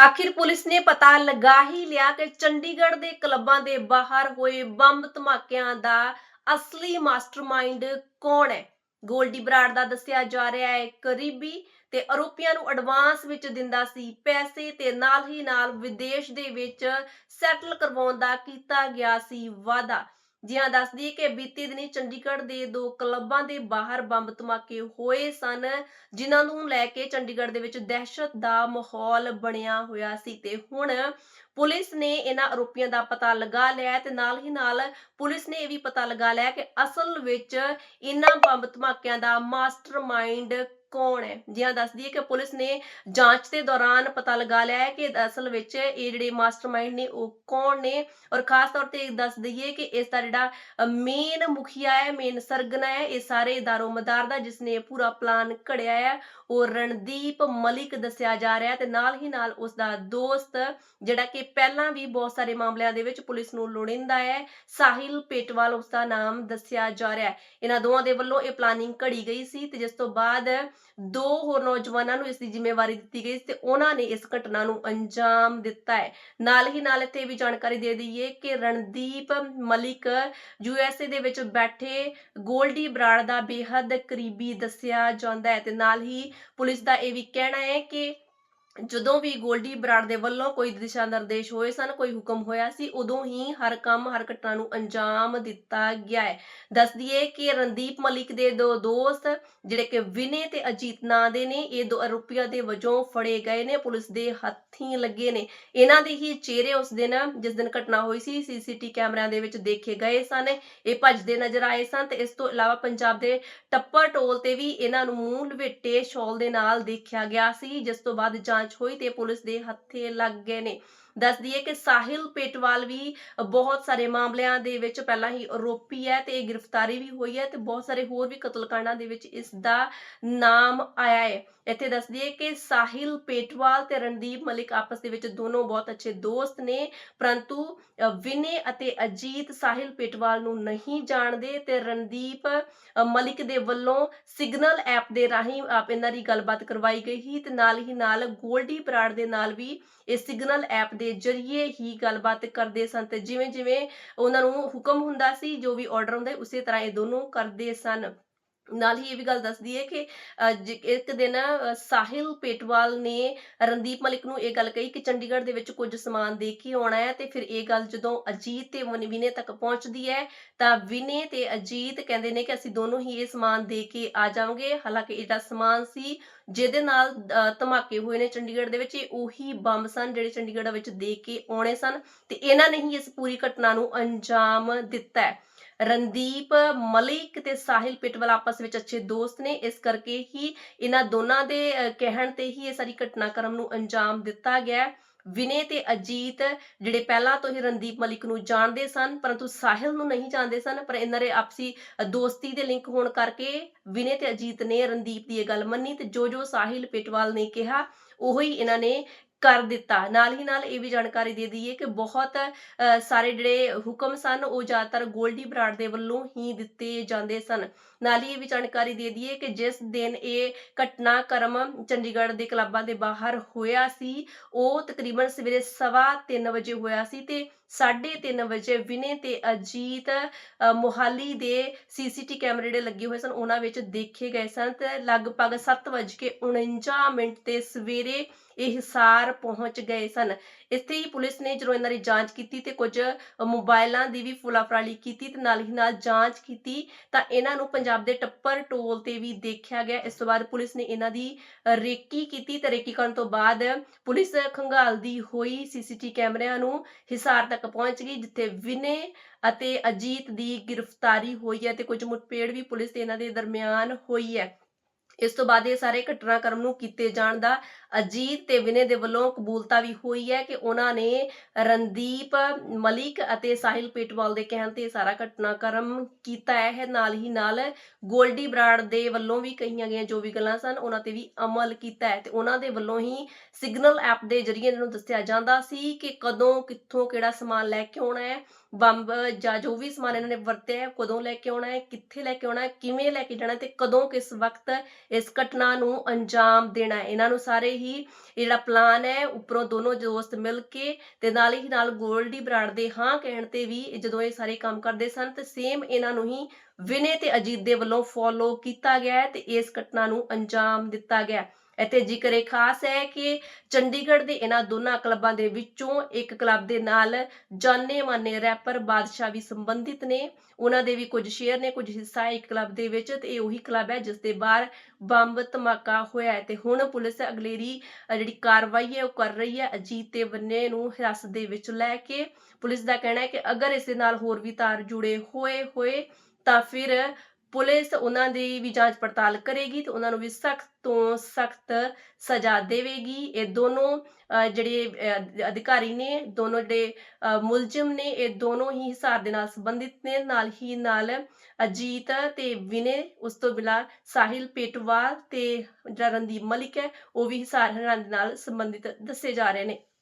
ਆਖਿਰ ਪੁਲਿਸ ਨੇ ਪਤਾ ਲਗਾ ਹੀ ਲਿਆ ਕਿ ਚੰਡੀਗੜ੍ਹ ਦੇ ਕਲੱਬਾਂ ਦੇ ਬਾਹਰ ਹੋਏ ਬੰਬ ਧਮਾਕਿਆਂ ਦਾ ਅਸਲੀ ਮਾਸਟਰਮਾਈਂਡ ਕੌਣ ਹੈ? ਗੋਲਡੀ ਬਰਾੜ ਦਾ ਦੱਸਿਆ ਜਾ ਰਿਹਾ ਹੈ, ਕਰੀਬੀ ਤੇ ਆਰੋਪੀਆਂ ਨੂੰ ਐਡਵਾਂਸ ਵਿੱਚ ਦਿੰਦਾ ਸੀ ਪੈਸੇ ਤੇ ਨਾਲ ਹੀ ਨਾਲ ਵਿਦੇਸ਼ ਦੇ ਵਿੱਚ ਸੈਟਲ ਕਰਵਾਉਣ ਦਾ ਕੀਤਾ ਗਿਆ ਸੀ ਵਾਅਦਾ। ਜਿਹਾਂ ਦੱਸਦੀ ਕਿ ਬੀਤੀ ਦਿਨੀ ਚੰਡੀਗੜ੍ਹ ਦੇ ਦੋ ਕਲੱਬਾਂ ਦੇ ਬਾਹਰ ਬੰਬ ਧਮਾਕੇ ਹੋਏ ਸਨ, ਜਿਨ੍ਹਾਂ ਨੂੰ ਲੈ ਕੇ ਚੰਡੀਗੜ੍ਹ ਦੇ ਵਿੱਚ ਦਹਿਸ਼ਤ ਦਾ ਮਾਹੌਲ ਬਣਿਆ ਹੋਇਆ ਸੀ ਤੇ ਹੁਣ ਪੁਲਿਸ ਨੇ ਇਹਨਾਂ ਆਰੋਪੀਆਂ ਦਾ ਪਤਾ ਲਗਾ ਲਿਆ ਤੇ ਨਾਲ ਹੀ ਨਾਲ ਪੁਲਿਸ ਨੇ ਇਹ ਵੀ ਪਤਾ ਲਗਾ ਲਿਆ ਕਿ ਅਸਲ ਵਿੱਚ ਇਹਨਾਂ ਬੰਬ ਧਮਾਕਿਆਂ ਦਾ ਮਾਸਟਰਮਾਈਂਡ ਕੌਣ ਹੈ? ਜਿਹਾਂ ਦੱਸਦੀ ਹੈ ਕਿ ਪੁਲਿਸ ਨੇ ਜਾਂਚ ਦੇ ਦੌਰਾਨ ਪਤਾ ਲਗਾ ਲਿਆ ਹੈ ਕਿ ਅਸਲ ਵਿੱਚ ਇਹ ਜਿਹੜੇ ਮਾਸਟਰਮਾਈਂਡ ਨੇ, ਉਹ ਕੌਣ ਨੇ? ਔਰ ਖਾਸ ਤੌਰ ਤੇ ਦੱਸ ਦਈਏ ਕਿ ਇਸ ਦਾ ਜਿਹੜਾ ਮੇਨ ਮੁਖੀਆ ਹੈ ਮੇਨ ਸਰਗਨਾ ਹੈ, ਇਹ ਸਾਰੇ ਦਾਰੋਮਦਾਰ ਦਾ, ਜਿਸ ਨੇ ਪੂਰਾ ਪਲਾਨ ਘੜਿਆ ਹੈ। ਉਹ ਰਣਦੀਪ ਮਲਿਕ ਦੱਸਿਆ ਜਾ ਰਿਹਾ ਤੇ ਨਾਲ ਹੀ ਨਾਲ ਉਸ ਦਾ ਦੋਸਤ, ਜਿਹੜਾ ਕਿ ਪਹਿਲਾਂ ਵੀ ਬਹੁਤ ਸਾਰੇ ਮਾਮਲਿਆਂ ਦੇ ਵਿੱਚ ਪੁਲਿਸ ਨੂੰ ਲੋੜਿੰਦਾ ਹੈ, ਸਾਹਿਲ ਪੇਟਵਾਲ, ਉਸ ਦਾ ਨਾਮ ਦੱਸਿਆ ਜਾ ਰਿਹਾ ਹੈ। ਇਹਨਾਂ ਦੋਵਾਂ ਦੇ ਵੱਲੋਂ ਇਹ ਪਲਾਨਿੰਗ ਘੜੀ ਗਈ ਸੀ ਤੇ ਜਿਸ ਤੋਂ ਬਾਅਦ ਦੋ ਹੋਰ ਨੌਜਵਾਨਾਂ ਨੂੰ ਇਸ ਦੀ ਜ਼ਿੰਮੇਵਾਰੀ ਦਿੱਤੀ ਗਈ ਤੇ ਉਹਨਾਂ ਨੇ ਇਸ ਘਟਨਾ ਨੂੰ ਅੰਜਾਮ ਦਿੱਤਾ ਹੈ। ਨਾਲ ਹੀ ਨਾਲ ਇੱਥੇ ਇਹ ਵੀ ਜਾਣਕਾਰੀ ਦੇ ਦਈਏ ਕਿ ਰਣਦੀਪ ਮਲਿਕ ਯੂਐਸਏ ਦੇ ਵਿੱਚ ਬੈਠੇ ਗੋਲਡੀ ਬਰਾੜ ਦਾ ਬੇਹੱਦ ਕਰੀਬੀ ਦੱਸਿਆ ਜਾਂਦਾ ਹੈ ਤੇ ਨਾਲ ਹੀ ਪੁਲਿਸ ਦਾ ਇਹ ਵੀ ਕਹਿਣਾ ਹੈ ਕਿ ਜਦੋਂ ਵੀ ਗੋਲਡੀ ਬਰਾੜ ਦੇ ਵੱਲੋਂ ਕੋਈ ਦਿਸ਼ਾ ਨਿਰਦੇਸ਼ ਹੋਏ ਸਨ, ਕੋਈ ਹੁਕਮ ਹੋਇਆ ਸੀ, ਉਦੋਂ ਹੀ ਹਰ ਕੰਮ, ਹਰ ਘਟਨਾ ਨੂੰ ਅੰਜਾਮ ਦਿੱਤਾ ਗਿਆ ਹੈ। ਦੱਸ ਦਈਏ ਕਿ ਰਣਦੀਪ ਮਲਿਕ ਦੇ ਦੋ ਦੋਸਤ, ਜਿਹੜੇ ਕਿ ਵਿਨੇ ਤੇ ਅਜੀਤ ਨਾਂ ਦੇ ਨੇ, ਇਹ ਦੋ ਆਰੋਪੀਆਂ ਦੇ ਵਜੋਂ ਫੜੇ ਗਏ ਨੇ, ਪੁਲਿਸ ਦੇ ਹੱਥੀਂ ਲੱਗੇ ਨੇ। ਇਹਨਾਂ ਦੇ ਹੀ ਚਿਹਰੇ ਉਸ ਦਿਨ, ਜਿਸ ਦਿਨ ਘਟਨਾ ਹੋਈ ਸੀ, ਸੀਸੀਟੀ ਕੈਮਰਿਆਂ ਦੇ ਵਿੱਚ ਦੇਖੇ ਗਏ ਸਨ। ਇਹ ਭੱਜਦੇ ਨਜ਼ਰ ਆਏ ਸਨ ਤੇ ਇਸ ਤੋਂ ਇਲਾਵਾ ਪੰਜਾਬ ਦੇ ਟੱਪਰ ਟੋਲ ਤੇ ਵੀ ਇਹਨਾਂ ਨੂੰ ਮੂੰਹ ਲਵੇਟੇ ਸ਼ਾਲ ਦੇ ਨਾਲ ਦੇਖਿਆ ਗਿਆ ਸੀ, ਜਿਸ ਤੋਂ ਬਾਅਦ ਜਾਂਚ ਹੋਈ ਤੇ ਪੁਲਿਸ ਦੇ ਹੱਥੇ ਲੱਗ ਗਏ ਨੇ। ਦੱਸ ਦਈਏ ਕਿ ਸਾਹਿਲ ਪੇਟਵਾਲ ਵੀ ਬਹੁਤ ਸਾਰੇ ਮਾਮਲਿਆਂ ਦੇ ਵਿੱਚ ਪਹਿਲਾਂ ਹੀ ਆਰੋਪੀ ਹੈ ਤੇ ਇਹ ਗ੍ਰਿਫਤਾਰੀ ਵੀ ਹੋਈ ਹੈ ਤੇ ਬਹੁਤ ਸਾਰੇ ਹੋਰ ਵੀ ਕਤਲकांडां ਦੇ ਵਿੱਚ ਇਸ ਦਾ ਨਾਮ ਆਇਆ ਹੈ। ਇੱਥੇ ਦੱਸ ਦਈਏ ਕਿ ਸਾਹਿਲ ਪੇਟਵਾਲ ਤੇ ਰਣਦੀਪ ਮਲਿਕ ਆਪਸ ਦੇ ਵਿੱਚ ਦੋਨੋਂ ਬਹੁਤ ਅੱਛੇ ਦੋਸਤ ਨੇ, ਪਰੰਤੂ ਵਿਨੇ ਅਤੇ ਅਜੀਤ ਸਾਹਿਲ ਪੇਟਵਾਲ ਨੂੰ ਨਹੀਂ ਜਾਣਦੇ ਤੇ ਰਣਦੀਪ ਮਲਿਕ ਦੇ ਵੱਲੋਂ ਸਿਗਨਲ ਐਪ ਦੇ ਰਾਹੀਂ ਆਪ ਇਹਨਾਂ ਦੀ ਗੱਲਬਾਤ ਕਰਵਾਈ ਗਈ ਸੀ ਤੇ ਨਾਲ ਹੀ ਨਾਲ ਗੋਲਡੀ ਬਰਾੜ ਦੇ ਨਾਲ ਵੀ ਇਹ ਸਿਗਨਲ ਐਪ ਦੇ ਜ਼ਰੀਏ ਹੀ ਗੱਲਬਾਤ ਕਰਦੇ ਸਨ ਤੇ ਜਿਵੇਂ ਜਿਵੇਂ ਉਹਨਾਂ ਨੂੰ ਹੁਕਮ ਹੁੰਦਾ ਸੀ ਜੋ ਵੀ ਆਰਡਰ ਹੁੰਦਾ ਉਸੇ ਤਰ੍ਹਾਂ ਇਹ ਦੋਨੋਂ ਕਰਦੇ ਸਨ। ਨਾਲ ਹੀ ਇਹ ਵੀ ਗੱਲ ਦੱਸਦੀ ਹੈ ਕਿ ਇੱਕ ਦਿਨ ਸਾਹਿਲ ਪੇਟਵਾਲ ਨੇ ਰਣਦੀਪ ਮਲਿਕ ਨੂੰ ਇਹ ਗੱਲ ਕਹੀ ਕਿ ਚੰਡੀਗੜ੍ਹ ਦੇ ਵਿੱਚ ਕੁਝ ਸਮਾਨ ਦੇ ਕੇ ਆਉਣਾ ਹੈ ਤੇ ਫਿਰ ਇਹ ਗੱਲ ਜਦੋਂ ਅਜੀਤ ਤੇ ਵਿਨੇ ਤੱਕ ਪਹੁੰਚਦੀ ਹੈ, ਤਾਂ ਵਿਨੇ ਤੇ ਅਜੀਤ ਕਹਿੰਦੇ ਨੇ ਕਿ ਅਸੀਂ ਦੋਨੋਂ ਹੀ ਇਹ ਸਮਾਨ ਦੇ ਕੇ ਆ ਜਾਵਾਂਗੇ। ਹਾਲਾਂਕਿ ਇਹਦਾ ਸਮਾਨ ਸੀ, ਜਿਹਦੇ ਨਾਲ ਧਮਾਕੇ ਹੋਏ ਨੇ ਚੰਡੀਗੜ੍ਹ ਦੇ ਵਿੱਚ, ਇਹ ਉਹੀ ਬੰਬ ਸਨ ਜਿਹੜੇ ਚੰਡੀਗੜ੍ਹ ਵਿੱਚ ਦੇ ਕੇ ਆਉਣੇ ਸਨ ਤੇ ਇਹਨਾਂ ਨੇ ਹੀ ਇਸ ਪੂਰੀ ਘਟਨਾ ਨੂੰ ਅੰਜਾਮ ਦਿੱਤਾ ਹੈ। ਰਣਦੀਪ ਮਲਿਕ ਤੇ ਸਾਹਿਲ ਪਿਟਵਲ ਆਪਸ ਵਿੱਚ ਅੱਛੇ ਦੋਸਤ ਨੇ। ਇਸ ਕਰਕੇ ਹੀ ਇਹਨਾਂ ਦੋਨਾਂ ਦੇ ਕਹਿਣ ਤੇ ਹੀ ਇਹ ਸਾਰੀ ਘਟਨਾਕ੍ਰਮ ਨੂੰ ਅੰਜਾਮ ਦਿੱਤਾ ਗਿਆ। ਵਿਨੇ ਤੇ ਅਜੀਤ ਜਿਹੜੇ ਪਹਿਲਾਂ ਤੋਂ ਹੀ ਰਣਦੀਪ ਮਲਿਕ ਨੂੰ ਜਾਣਦੇ ਸਨ, ਪਰੰਤੂ ਸਾਹਿਲ ਨੂੰ ਨਹੀਂ ਜਾਣਦੇ ਸਨ, ਪਰ ਇਹਨਾਂ ਦੇ ਆਪਸੀ ਦੋਸਤੀ ਦੇ ਲਿੰਕ ਹੋਣ ਕਰਕੇ ਵਿਨੇ ਤੇ ਅਜੀਤ ਨੇ ਰਣਦੀਪ ਦੀ ਇਹ ਗੱਲ ਮੰਨੀ ਤੇ ਜੋ ਜੋ ਸਾਹਿਲ ਪਿਟਵਾਲ ਨੇ ਕਿਹਾ, ਉਹੀ ਇਹਨਾਂ ਨੇ ਕਰ ਦਿੱਤਾ। ਨਾਲ ਹੀ ਨਾਲ ਇਹ ਵੀ ਜਾਣਕਾਰੀ ਦੇ ਦਈਏ ਕਿ ਬਹੁਤ ਸਾਰੇ ਜਿਹੜੇ ਹੁਕਮ ਸਨ, ਉਹ ਜ਼ਿਆਦਾਤਰ ਗੋਲਡੀ ਬਰਾੜ ਦੇ ਵੱਲੋਂ ਹੀ ਦਿੱਤੇ ਜਾਂਦੇ ਸਨ। ਨਾਲ ਹੀ ਇਹ ਵੀ ਜਾਣਕਾਰੀ ਦੇ ਦਈਏ ਕਿ ਜਿਸ ਦਿਨ ਇਹ ਘਟਨਾਕ੍ਰਮ ਚੰਡੀਗੜ੍ਹ ਦੇ ਕਲੱਬਾਂ ਦੇ ਬਾਹਰ ਹੋਇਆ ਸੀ, ਉਹ ਤਕਰੀਬਨ ਸਵੇਰੇ ਸਵਾ ਤਿੰਨ ਵਜੇ ਹੋਇਆ ਸੀ ਤੇ 3:30 ਵਜੇ ਵਿਨੇ ਤੇ ਅਜੀਤ ਮੋਹਾਲੀ ਦੇ ਸੀਸੀਟੀ ਕੈਮਰੇ ਜਿਹੜੇ ਲੱਗੇ ਹੋਏ ਸਨ, ਉਹਨਾਂ ਵਿੱਚ ਦੇਖੇ ਗਏ ਸਨ ਤੇ ਲਗਭਗ 7:49 ਮਿੰਟ ਤੇ ਸਵੇਰੇ ਇਹ ਹਿਸਾਰ ਪਹੁੰਚ ਗਏ ਸਨ। ਇੱਥੇ ਹੀ ਪੁਲਿਸ ਨੇ ਜਦੋਂ ਇਹਨਾਂ ਦੀ ਜਾਂਚ ਕੀਤੀ ਤੇ ਕੁਝ ਮੋਬਾਈਲਾਂ ਦੀ ਵੀ ਫੁਲਾਫਰਾਲੀ ਕੀਤੀ ਤੇ ਨਾਲ ਹੀ ਨਾਲ ਜਾਂਚ ਕੀਤੀ ਤਾਂ ਇਹਨਾਂ ਨੂੰ ਪੰਜਾਬ ਦੇ ਟੱਪਰ ਟੋਲ ਤੇ ਵੀ ਦੇਖਿਆ ਗਿਆ। ਇਸ ਤੋਂ ਬਾਅਦ ਪੁਲਿਸ ਨੇ ਇਹਨਾਂ ਦੀ ਰੇਕੀ ਕੀਤੀ ਤੇ ਰੇਕੀ ਕਰਨ ਤੋਂ ਬਾਅਦ ਪੁਲਿਸ ਖੰਗਾਲਦੀ ਹੋਈ ਸੀਸੀਟੀ ਕੈਮਰਿਆਂ ਨੂੰ ਹਿਸਾਰ ਤੱਕ ਪਹੁੰਚ ਗਈ, ਜਿੱਥੇ ਵਿਨੇ ਅਤੇ ਅਜੀਤ ਦੀ ਗ੍ਰਿਫਤਾਰੀ ਹੋਈ ਹੈ ਤੇ ਕੁਝ ਮੁਠਭੇੜ ਵੀ ਪੁਲਿਸ ਤੇ ਇਹਨਾਂ ਦੇ ਦਰਮਿਆਨ ਹੋਈ ਹੈ। ਇਸ ਤੋਂ ਬਾਅਦ ਇਹ ਸਾਰੇ ਘਟਨਾਕ੍ਰਮ ਨੂੰ ਕੀਤੇ ਜਾਣ ਦਾ ਅਜੀਤ ਤੇ ਵਿਨੇ ਦੇ ਵੱਲੋਂ ਕਬੂਲਤਾ ਵੀ ਹੋਈ ਹੈ ਕਿ ਉਹਨਾਂ ਨੇ ਰਣਦੀਪ ਮਲਿਕ ਅਤੇ ਸਾਹਿਲ ਪੇਟਵਾਲ ਦੇ ਕਹਿਣ ਤੇ ਸਾਰਾ ਘਟਨਾਕ੍ਰਮ ਕੀਤਾ ਹੈ। ਨਾਲ ਹੀ ਨਾਲ ਗੋਲਡੀ ਬਰਾੜ ਦੇ ਵੱਲੋਂ ਵੀ ਕਹੀਆਂ ਗਈਆਂ ਜੋ ਵੀ ਗੱਲਾਂ ਸਨ, ਉਹਨਾਂ ਤੇ ਵੀ ਅਮਲ ਕੀਤਾ ਹੈ ਤੇ ਉਹਨਾਂ ਦੇ ਵੱਲੋਂ ਹੀ ਸਿਗਨਲ ਐਪ ਦੇ ਜ਼ਰੀਏ ਇਹਨਾਂ ਨੂੰ ਦੱਸਿਆ ਜਾਂਦਾ ਸੀ ਕਿ ਕਦੋਂ, ਕਿੱਥੋਂ, ਕਿਹੜਾ ਸਮਾਨ ਲੈ ਕੇ ਆਉਣਾ ਹੈ, ਬੰਬ ਜਾਂ ਜੋ ਵੀ ਸਮਾਨ ਇਹਨਾਂ ਨੇ ਵਰਤਿਆ ਹੈ ਕਦੋਂ ਲੈ ਕੇ ਆਉਣਾ ਹੈ, ਕਿੱਥੇ ਲੈ ਕੇ ਆਉਣਾ ਹੈ, ਕਿਵੇਂ ਲੈ ਕੇ ਜਾਣਾ ਤੇ ਕਦੋਂ, ਕਿਸ ਵਕਤ ਇਸ ਘਟਨਾ ਨੂੰ ਅੰਜਾਮ ਦੇਣਾ ਇਹਨਾਂ ਨੂੰ ਸਾਰੇ ਹੀ ਇਹ ਜਿਹੜਾ ਪਲਾਨ ਹੈ, ਉੱਪਰੋਂ ਦੋਨੋਂ ਦੋਸਤ ਮਿਲ ਕੇ ਤੇ ਨਾਲ ਹੀ ਨਾਲ ਗੋਲਡੀ ਬਰਾੜ ਦੇ ਹਾਂ ਕਹਿਣ ਤੇ ਵੀ ਜਦੋਂ ਇਹ ਸਾਰੇ ਕੰਮ ਕਰਦੇ ਸਨ ਤੇ ਸੇਮ ਇਹਨਾਂ ਨੂੰ ਹੀ ਵਿਨੇ ਤੇ ਅਜੀਤ ਦੇ ਵੱਲੋਂ ਫੋਲੋ ਕੀਤਾ ਗਿਆ ਤੇ ਇਸ ਘਟਨਾ ਨੂੰ ਅੰਜਾਮ ਦਿੱਤਾ ਗਿਆ ਇੱਥੇ ਜ਼ਿਕਰ ਇਹ ਖਾਸ ਹੈ ਕਿ ਚੰਡੀਗੜ੍ਹ ਦੇ ਇਹਨਾਂ ਦੋਨਾਂ ਕਲੱਬਾਂ ਦੇ ਵਿੱਚੋਂ ਇੱਕ ਕਲੱਬ ਦੇ ਨਾਲ ਜਾਣੇ ਮਾਨੇ ਰੈਪਰ ਬਾਦਸ਼ਾਹ ਵੀ ਸੰਬੰਧਿਤ ਨੇ। ਉਹਨਾਂ ਦੇ ਵੀ ਕੁਝ ਸ਼ੇਅਰ ਨੇ, ਕੁਝ ਹਿੱਸਾ ਇੱਕ ਕਲੱਬ ਦੇ ਵਿੱਚ ਤੇ ਇਹ ਉਹੀ ਕਲੱਬ ਹੈ ਜਿਸ ਦੇ ਬਾਹਰ ਬੰਬ ਧਮਾਕਾ ਹੋਇਆ ਹੈ ਤੇ ਹੁਣ ਪੁਲਿਸ ਅਗਲੇਰੀ ਜਿਹੜੀ ਕਾਰਵਾਈ ਹੈ ਉਹ ਕਰ ਰਹੀ ਹੈ। ਅਜੀਤ ਤੇ ਬੰਨੇ ਨੂੰ ਹਿਰਾਸਤ ਦੇ ਵਿੱਚ ਲੈ ਕੇ ਪੁਲਿਸ ਦਾ ਕਹਿਣਾ ਹੈ ਕਿ ਅਗਰ ਇਸ ਦੇ ਨਾਲ ਹੋਰ ਵੀ ਤਾਰ ਜੁੜੇ ਹੋਏ ਹੋਏ ਤਾਂ ਫਿਰ ਪੁਲਿਸ ਉਹਨਾਂ ਦੀ ਵੀ ਜਾਂਚ ਪੜਤਾਲ ਕਰੇਗੀ ਤੇ ਉਹਨਾਂ ਨੂੰ ਵੀ ਸਖਤ ਤੋਂ ਸਖਤ ਸਜ਼ਾ ਦੇਵੇਗੀ। ਇਹ ਦੋਨੋਂ ਜਿਹੜੇ ਅਧਿਕਾਰੀ ਨੇ, ਦੋਨੋਂ ਜਿਹੜੇ ਮੁਲਜ਼ਮ ਨੇ, ਇਹ ਦੋਨੋਂ ਹੀ ਹਿਸਾਰ ਦੇ ਨਾਲ ਸੰਬੰਧਿਤ ਨੇ। ਨਾਲ ਹੀ ਨਾਲ ਅਜੀਤ ਤੇ ਵਿਨੇ, ਉਸ ਤੋਂ ਬਿਲਾ ਸਾਹਿਲ ਪੇਟਵਾਲ ਤੇ ਜਿਹੜਾ ਰਣਦੀਪ ਮਲਿਕ ਹੈ, ਉਹ ਵੀ ਹਿਸਾਰ ਹਰਿਆਣਾ ਦੇ ਨਾਲ ਸੰਬੰਧਿਤ ਦੱਸੇ ਜਾ ਰਹੇ ਨੇ।